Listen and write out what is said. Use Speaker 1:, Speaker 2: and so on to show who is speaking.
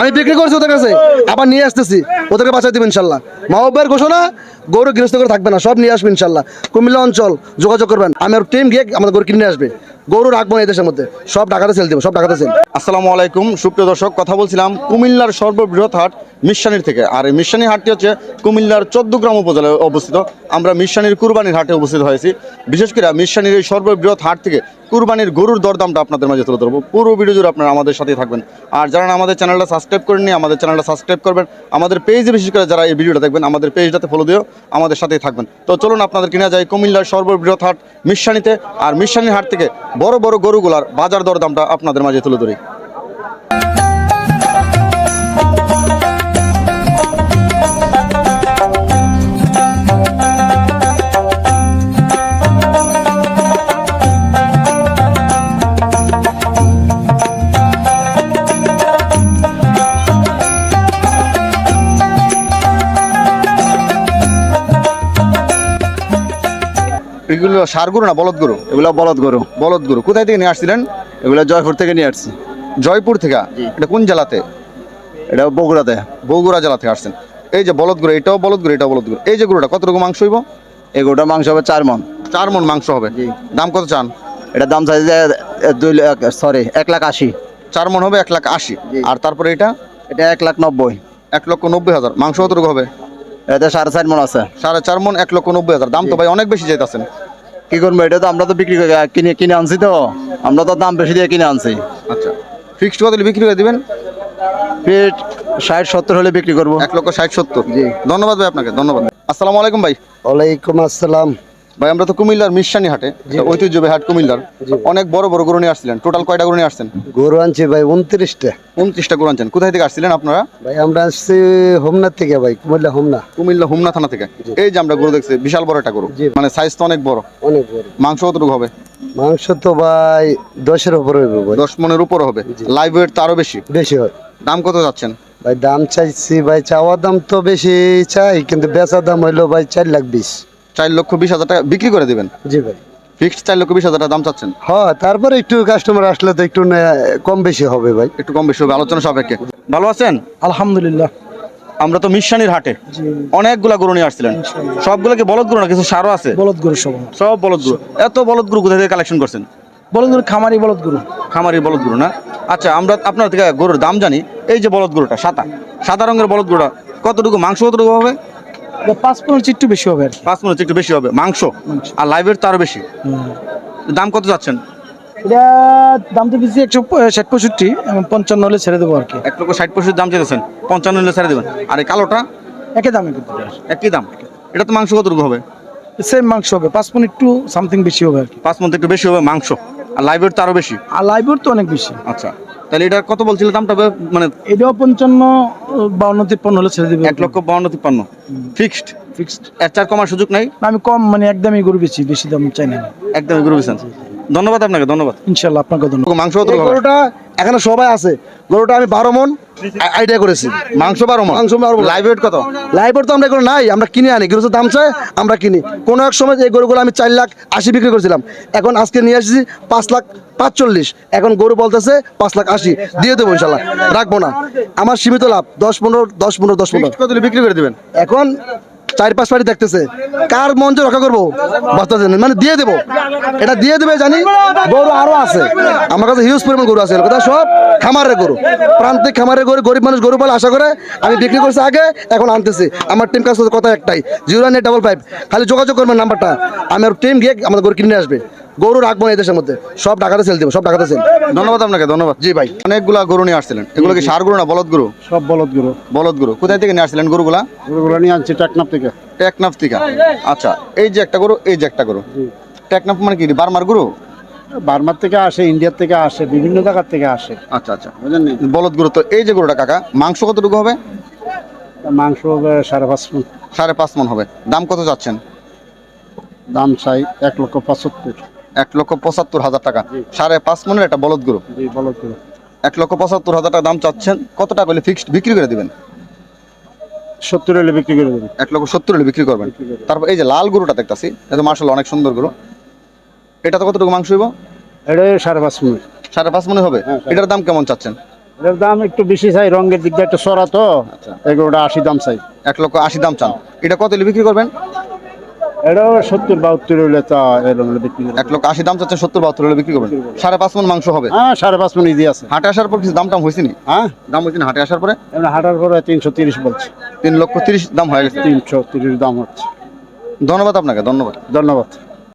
Speaker 1: আমি বিক্রি করছি ওদের কাছে, আবার নিয়ে আসতেছি। ওদেরকে বাঁচাই দেবো ইনশাল্লাহ। মাহবের ঘোষণা, গরু গৃহস্থ করে থাকবে না, সব নিয়ে আসবে ইনশাল্লাহ। কুমিল্লা অঞ্চল, যোগাযোগ করবেন। আমার টিম গিয়ে আমাদের গরু কিনে আসবে। গরু রাখব না এই দেশের মধ্যে। সব ঢাকাতে সেল দেবো, সব ঢাকাতে সেল
Speaker 2: আসসালামু আলাইকুম, সুপ্রিয় দর্শক, কথা বলছিলাম কুমিল্লার সর্ববৃহৎ হাট মিশানির থেকে। আর এই মিশানি হাটটি হচ্ছে কুমিল্লার চোদ্দ গ্রাম উপজেলায় অবস্থিত। আমরা মিশানির কুরবানির হাটে উপস্থিত হয়েছি। বিশেষ করে মিশানির এই সর্ববৃহৎ হাট থেকে কুরবানির গরুর দরদামটা আপনাদের মাঝে তুলে ধরবো। পুরো ভিডিও জুড়ে আপনারা আমাদের সাথেই থাকবেন। আর যারা আমাদের চ্যানেলটা সাবস্ক্রাইব করেননি, আমাদের চ্যানেলটা সাবস্ক্রাইব করবেন। আমাদের পেজে বিশেষ করে যারা এই ভিডিওটা দেখবেন, আমাদের পেজটাতে ফলো দিও, আমাদের সাথেই থাকবেন। তো চলুন আপনাদের কিনা যায় কুমিল্লার সর্ববৃহৎ হাট মিশানিতে। আর মিশানির হাট থেকে বড় বড় গরুগুলার বাজার দরদামটা আপনাদের মাঝে তুলে ধরি। এগুলো সার গরু না বলদ গরু?
Speaker 3: এগুলো বলদ গরু।
Speaker 2: বলদ গরু। কোথায় থেকে নিয়ে আসছিলেন?
Speaker 3: এগুলো জয়পুর থেকে নিয়ে আসছি।
Speaker 2: জয়পুর থেকে? এটা কোন জেলাতে?
Speaker 3: এটা বগুড়াতে।
Speaker 2: বগুড়া জেলা থেকে আসছেন। এই যে বলদ গরু এটাও বলদ গরু এটাও বলদ গরু। এই যে গরুটা কত রকম মাংস হইব?
Speaker 3: এই গরুটার মাংস হবে চার মন।
Speaker 2: চার মন মাংস হবে। দাম কত চান?
Speaker 3: এটা দাম চাইছে দুই লাখ সরি এক লাখ আশি।
Speaker 2: চার মন হবে এক লাখ আশি। আর তারপরে এটা?
Speaker 3: এটা এক লাখ নব্বই।
Speaker 2: এক লক্ষ নব্বই হাজার। মাংস কত হবে?
Speaker 3: এতে সাড়ে চার মন আছে।
Speaker 2: সাড়ে চার মন এক লক্ষ নব্বই হাজার। দাম তো ভাই অনেক বেশি যাইতেছেন
Speaker 3: কি করব এটা তো আমরা তো বিক্রি করে কিনে কিনে আনছি তো। আমরা তো দাম বেশি দিয়ে কিনে আনছি।
Speaker 2: আচ্ছা। ফিক্সড কত বিক্রি করে দিবেন?
Speaker 3: ফিট ষাট সত্তর হলে বিক্রি করব।
Speaker 2: এক লক্ষ ষাট সত্তর। জি। ধন্যবাদ ভাই আপনাকে ধন্যবাদ। আসসালামু আলাইকুম ভাই।
Speaker 1: ওয়ালাইকুম আসসালাম।
Speaker 2: ভাই আমরা তো কুমিল্লার মিশানি হাটে ঐতিহ্যবাহী হাট কুমিল্লার। অনেক বড় বড় গরু নিয়ে আসছিলেন টোটাল কয়টা গরু নিয়ে আসছেন?
Speaker 1: গরু আনছি ভাই উনত্রিশটা।
Speaker 2: উনত্রিশটা গরু আনছেন। কোথায় থেকে আসছিলেন আপনারা?
Speaker 1: ভাই আমরা আসছি হোমনাথ থেকে ভাই কুমিল্লা হোমনা।
Speaker 2: কুমিল্লা হুমনা থানা থেকে। এই যে আমরা গরু দেখছি বিশাল বড় একটা গরু। মানে সাইজ তো অনেক বড়।
Speaker 1: অনেক বড়।
Speaker 2: মাংস কতটুকু হবে?
Speaker 1: মাংস তো ভাই দশের উপরে ভাই।
Speaker 2: দশ মনের উপর হবে। লাইভ ওয়েট তো আরও বেশি।
Speaker 1: বেশি হয়।
Speaker 2: দাম কত যাচ্ছেন?
Speaker 1: ভাই দাম চাইছি ভাই চাওয়ার দাম তো বেশি চাই কিন্তু বেচার দাম হইল ভাই চার লাখ বিশ।
Speaker 2: চার লক্ষ বিশ হাজার টাকা বিক্রি করে দিবেন?
Speaker 1: জি ভাই।
Speaker 2: ফিক্সড চার লক্ষ বিশ হাজার টাকা দাম চাচ্ছেন?
Speaker 1: হ্যাঁ তারপরে একটু কাস্টমার আসলে তো একটু কম বেশি হবে ভাই।
Speaker 2: একটু কম বেশি হবে আলোচনা সাপেক্ষে। ভালো আছেন?
Speaker 1: আলহামদুলিল্লাহ।
Speaker 2: আমরা তো মিশানির হাটে অনেকগুলা গরু নিয়ে আসছিলেন। সবগুলো কি বলদ গরু না কিছু সারও আছে?
Speaker 4: বলদ গরু সব
Speaker 2: সব বলদ গরু। এত বলদ গরু কোথা থেকে কালেকশন করছেন?
Speaker 4: বলদ গরু খামারি বলদ গরু।
Speaker 2: খামারি বলদ গরু না? আচ্ছা আমরা আপনার থেকে গরুর দাম জানি। এই যে বলদ গরুটা সাদা। সাদা রঙের বলদ গরুটা কতটুকু? মাংস কতটুকু হবে?
Speaker 4: পাঁচ পনেরো একটু বেশি হবে আর
Speaker 2: পাঁচ হচ্ছে একটু বেশি হবে। মাংস? আর লাইভের তো আরও বেশি। দাম কত যাচ্ছেন?
Speaker 4: এটা দাম তো বেশি একশো প- ষাট পঁয়ষট্টি পঞ্চান্ন হলে ছেড়ে দেবো আর কি।
Speaker 2: এক লক্ষ ষাট পঁয়ষট্টি দাম চেয়েছেন পঞ্চান্ন নিলে ছেড়ে দেবেন। আর এই কালোটা?
Speaker 4: একই দামে
Speaker 2: একই দাম। এটা তো মাংস কতটুকু হবে?
Speaker 4: সেম মাংস হবে। পাঁচ পনেরো একটু সামথিং বেশি হবে আর কি।
Speaker 2: পাঁচ একটু বেশি হবে মাংস। আর লাইভের তো আরও বেশি।
Speaker 4: আর লাইভের তো অনেক বেশি।
Speaker 2: আচ্ছা। তাহলে এটা কত বলছিল দামটা? মানে
Speaker 4: এটাও পঞ্চান্ন বাউন্ন তিপ্পান্ন হলে ছেড়ে দিবে।
Speaker 2: এক লক্ষ বাউন্ন তিপ্পান্ন। ফিক্সড?
Speaker 4: ফিক্সড।
Speaker 2: এর চার কমার সুযোগ নাই?
Speaker 4: আমি কম মানে একদমই গরু বেশি বেশি দাম চাই না।
Speaker 2: একদমই গরু বেছেন ধন্যবাদ আপনাকে ধন্যবাদ।
Speaker 4: ইনশাল্লাহ আপনাকে ধন্যবাদ।
Speaker 2: মাংস
Speaker 1: গরুটা এখানে সবাই আছে। গরুটা আমি বারো মন আইডিয়া করেছি।
Speaker 2: মাংস বারো মন?
Speaker 1: মাংস বারো।
Speaker 2: লাইভ ওয়েট কত?
Speaker 1: লাইভের তো আমরা এগুলো নাই আমরা কিনে আনি। গরুর দাম চাই আমরা কিনি। কোনো এক সময় এই গরুগুলো আমি চার লাখ আশি বিক্রি করেছিলাম এখন আজকে নিয়ে আসছি পাঁচ লাখ পাঁচচল্লিশ। এখন গরু বলতেছে পাঁচ লাখ আশি। দিয়ে দেবো ইনশাল্লাহ রাখব না। আমার সীমিত লাভ দশ পনেরো দশ পনেরো দশ পনেরো।
Speaker 2: বিক্রি করে দিবেন?
Speaker 1: এখন চার পাঁচ পাড়ি দেখতেছে। কার মঞ্চ রক্ষা করব? বাঁচতেছে। মানে দিয়ে দেবো। এটা দিয়ে দেবে জানি, গরু আরও আছে। আমার কাছে হিউজ পরিমাণ গরু আছে। কথা সব খামারে গরু। প্রান্তিক খামারে গরু, গরিব মানুষ গরু পালে আশা করে আমি বিক্রি করছি আগে, এখন আনতেছি। আমার টিম কাছে কথা একটাই জিরো নাইন ডাবল ফাইভ খালি যোগাযোগ করবেন নাম্বারটা আমার টিম গিয়ে আমাদের গরু কিনে আসবে। গরু রাখব না এই দেশের মধ্যে। সব ঢাকাতে সেল দেবো সব ঢাকাতে সেল
Speaker 2: ধন্যবাদ আপনাকে ধন্যবাদ।
Speaker 1: জি ভাই।
Speaker 2: অনেকগুলা গরু নিয়ে আসছিলেন। এগুলো কি সার গরু না বলদ গরু?
Speaker 4: সব বলদ গরু।
Speaker 2: বলদ গরু। কোথায় থেকে নিয়ে আসছিলেন গরুগুলা?
Speaker 4: গরুগুলো নিয়ে আনছি টাকনাপ থেকে।
Speaker 2: টেকনাফ থেকে। আচ্ছা এই যে একটা গরু এই যে একটা গরু। টেকনাফ মানে কি? বার্মার গরু?
Speaker 4: বার্মার থেকে আসে ইন্ডিয়ার থেকে আসে বিভিন্ন জায়গার থেকে আসে।
Speaker 2: আচ্ছা আচ্ছা। বুঝলেন বলদ গরু তো এই যে গরুটা কাকা মাংস কতটুকু হবে?
Speaker 4: মাংস হবে সাড়ে পাঁচ ফুট
Speaker 2: সাড়ে পাঁচ মন হবে। দাম কত যাচ্ছেন?
Speaker 4: দাম চাই এক লক্ষ পঁচাত্তর।
Speaker 2: এক লক্ষ পঁচাত্তর হাজার টাকা। সাড়ে পাঁচ মনের একটা বলদ গরু। এক লক্ষ পঁচাত্তর হাজার টাকা দাম চাচ্ছেন। কত টাকা হলে ফিক্সড বিক্রি করে দিবেন?
Speaker 4: সত্তর হলে বিক্রি করে দেবো
Speaker 2: এক লক্ষ সত্তর হলে বিক্রি করবেন। তারপর এই যে লাল গরুটা দেখতাছি এটা মার্শাল অনেক সুন্দর গরু। এটা তো কতটুকু মাংস হইব?
Speaker 4: এটা সাড়ে পাঁচ মিনিট
Speaker 2: সাড়ে পাঁচ মনে হবে।
Speaker 4: হ্যাঁ,
Speaker 2: এটার দাম কেমন চাচ্ছেন?
Speaker 5: এটার দাম একটু বেশি চাই রঙের দিকটা একটু সরা তো। এগুলোটা আশি দাম চাই।
Speaker 2: এক লক্ষ আশি দাম চান। এটা কত হলে বিক্রি করবেন?
Speaker 5: এটাও সত্তর বাহাত্তর বিক্রি
Speaker 2: এক লক্ষ আশি দাম চাচ্ছেন সত্তর বাহাত্তর হলে বিক্রি করবেন। সাড়ে পাঁচ মন মাংস হবে।
Speaker 5: হ্যাঁ সাড়ে পাঁচ ইজি আছে।
Speaker 2: হাটে আসার পর কিছু দাম টাম হয়েছে নি?
Speaker 5: হ্যাঁ?
Speaker 2: দাম হয়েছে না হাটে আসার পরে?
Speaker 5: হাটার পরে তিনশো তিরিশ বলছে।
Speaker 2: তিন লক্ষ তিরিশ দাম হয়ে গেছে।
Speaker 5: তিনশো তিরিশ দাম হচ্ছে।
Speaker 2: ধন্যবাদ আপনাকে ধন্যবাদ।
Speaker 5: ধন্যবাদ।